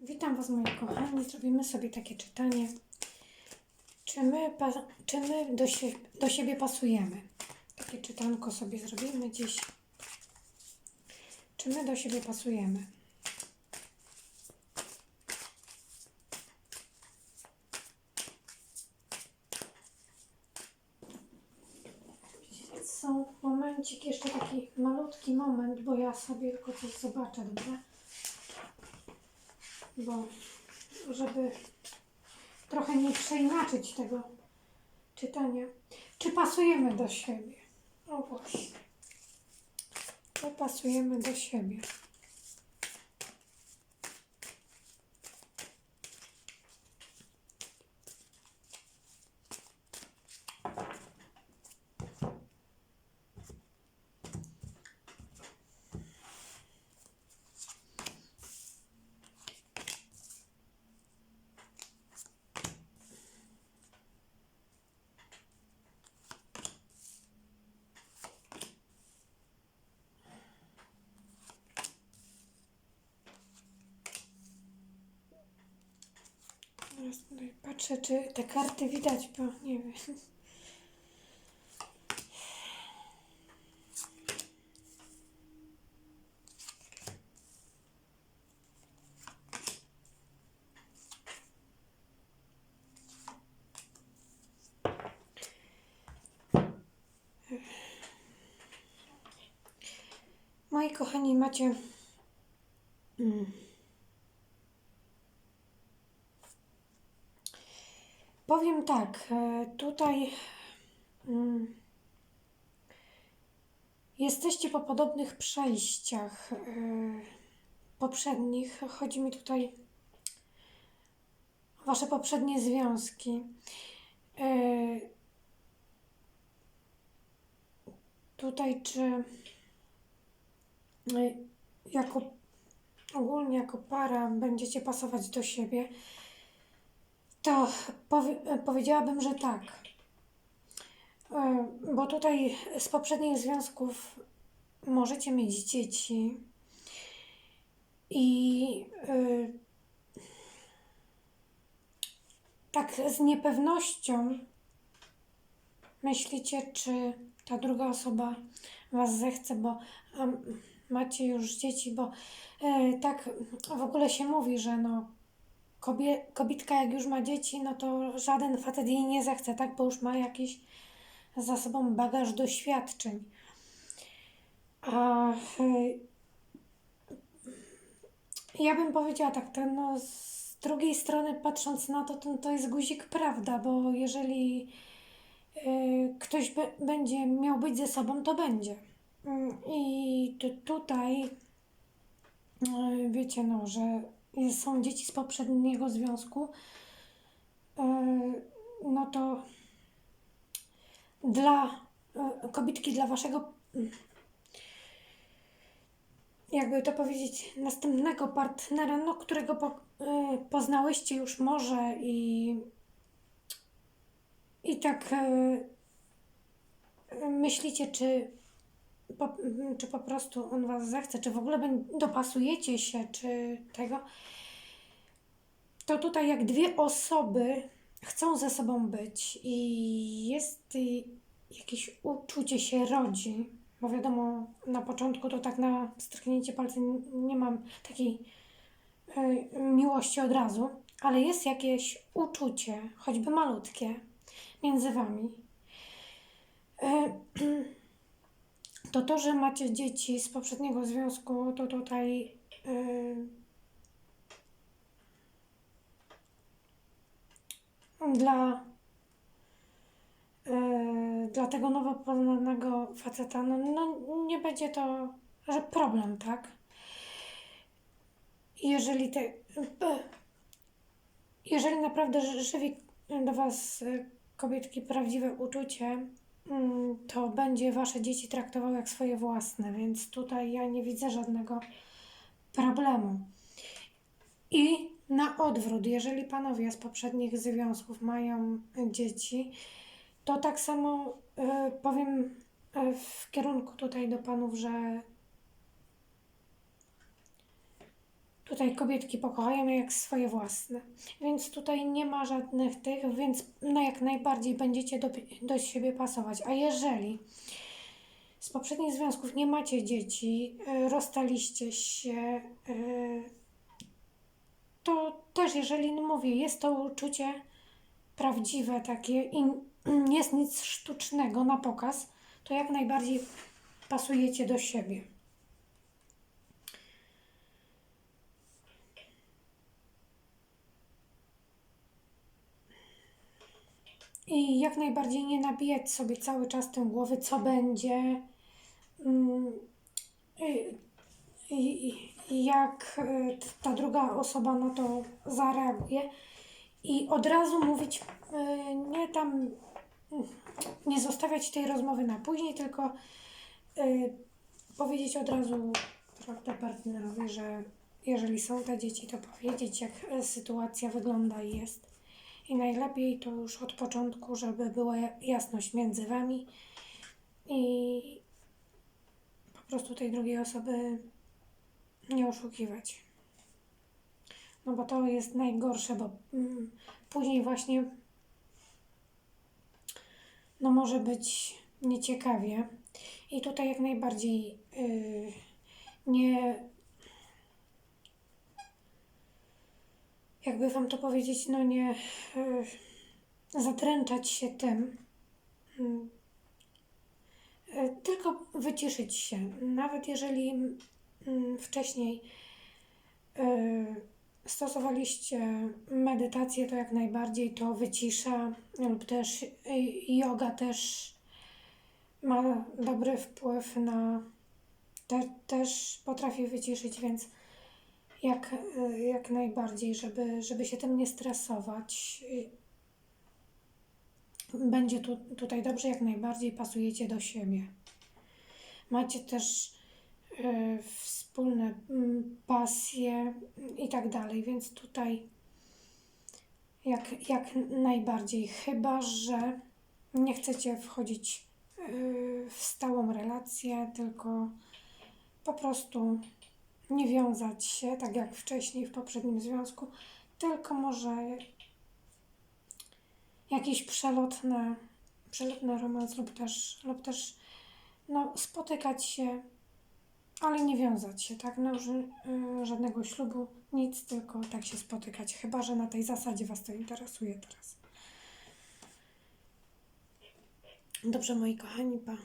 Witam Was moi kochani. Zrobimy sobie takie czytanie. Czy my, czy my do, sie- do siebie pasujemy? Takie czytanko sobie zrobimy dziś. Czy my do siebie pasujemy? Są momencik, jeszcze taki malutki moment, bo ja sobie tylko coś zobaczę, dobrze? Bo żeby trochę nie przeinaczyć tego czytania. Czy pasujemy do siebie? O właśnie. Czy pasujemy do siebie? Teraz patrzę, czy te karty widać, bo nie wiem. Moi kochani, macie. Mm. Powiem tak, e, tutaj mm, jesteście po podobnych przejściach e, poprzednich. Chodzi mi tutaj o Wasze poprzednie związki. E, Tutaj czy jako ogólnie jako para będziecie pasować do siebie, to powie, powiedziałabym, że tak. E, Bo tutaj z poprzednich związków możecie mieć dzieci i e, tak z niepewnością myślicie, czy ta druga osoba was zechce, bo macie już dzieci, bo e, tak w ogóle się mówi, że no kobie, kobitka jak już ma dzieci, no to żaden facet jej nie zechce, tak? Bo już ma jakiś za sobą bagaż doświadczeń. A y, ja bym powiedziała tak, to no z drugiej strony patrząc na to, to, to jest guzik prawda, bo jeżeli y, ktoś będzie miał być ze sobą, to będzie. Mm, I tu, tutaj y, wiecie, no, że są dzieci z poprzedniego związku, y, no to dla y, kobitki, dla waszego, jakby to powiedzieć, następnego partnera, no, którego po, y, poznałyście już może i, i tak y, myślicie, czy po, czy po prostu on was zechce, czy w ogóle dopasujecie się, czy tego, to tutaj jak dwie osoby chcą ze sobą być i jest y, jakieś uczucie się rodzi, bo wiadomo, na początku to tak na stryknięcie palcem nie mam takiej y, miłości od razu, ale jest jakieś uczucie, choćby malutkie, między wami. Y, to to, że macie dzieci z poprzedniego związku, to tutaj yy, dla, yy, dla tego nowo poznanego faceta, no, no nie będzie to, że problem, tak? Jeżeli te, jeżeli naprawdę ży- żywi do Was y, kobietki prawdziwe uczucie, to będzie Wasze dzieci traktował jak swoje własne, więc tutaj ja nie widzę żadnego problemu. I na odwrót, jeżeli panowie z poprzednich związków mają dzieci, to tak samo y, powiem y, w kierunku tutaj do panów, że tutaj kobietki pokochają jak swoje własne. Więc tutaj nie ma żadnych tych, więc no jak najbardziej będziecie do, do siebie pasować. A jeżeli z poprzednich związków nie macie dzieci, y, rozstaliście się, y, to też jeżeli, no mówię, jest to uczucie prawdziwe takie i nie jest nic sztucznego na pokaz, to jak najbardziej pasujecie do siebie. I jak najbardziej nie nabijać sobie cały czas tym głowy, co będzie, mm, y, jak y, ta druga osoba na to zareaguje. I od razu mówić, y, nie tam, mm, nie zostawiać tej rozmowy na później, tylko powiedzieć od razu prawda, partnerowi, że jeżeli są te dzieci, to powiedzieć, jak sytuacja wygląda i jest. I najlepiej to już od początku, żeby była ja- jasność między wami i po prostu tej drugiej osoby nie oszukiwać. No bo to jest najgorsze, bo mm, później właśnie no może być nieciekawie. I tutaj jak najbardziej yy, nie jakby wam to powiedzieć, no nie yy, zadręczać się tym, mm, y, tylko wyciszyć się. Nawet jeżeli mm, wcześniej y, stosowaliście medytację, to jak najbardziej to wycisza, lub też yoga też ma dobry wpływ na te, też potrafi wyciszyć, więc jak, y, jak najbardziej, żeby, żeby się tym nie stresować. y, Będzie tu, tutaj dobrze, jak najbardziej pasujecie do siebie. Macie też y, wspólne mm, pasje i tak dalej, więc tutaj jak, jak najbardziej, chyba że nie chcecie wchodzić y, w stałą relację, tylko po prostu nie wiązać się, tak jak wcześniej w poprzednim związku, tylko może jakiś przelotny, przelotny romans lub też, lub też no, spotykać się, ale nie wiązać się, tak? No, y, żadnego ślubu, nic, tylko tak się spotykać. Chyba, że na tej zasadzie Was to interesuje teraz. Dobrze, moi kochani, pa.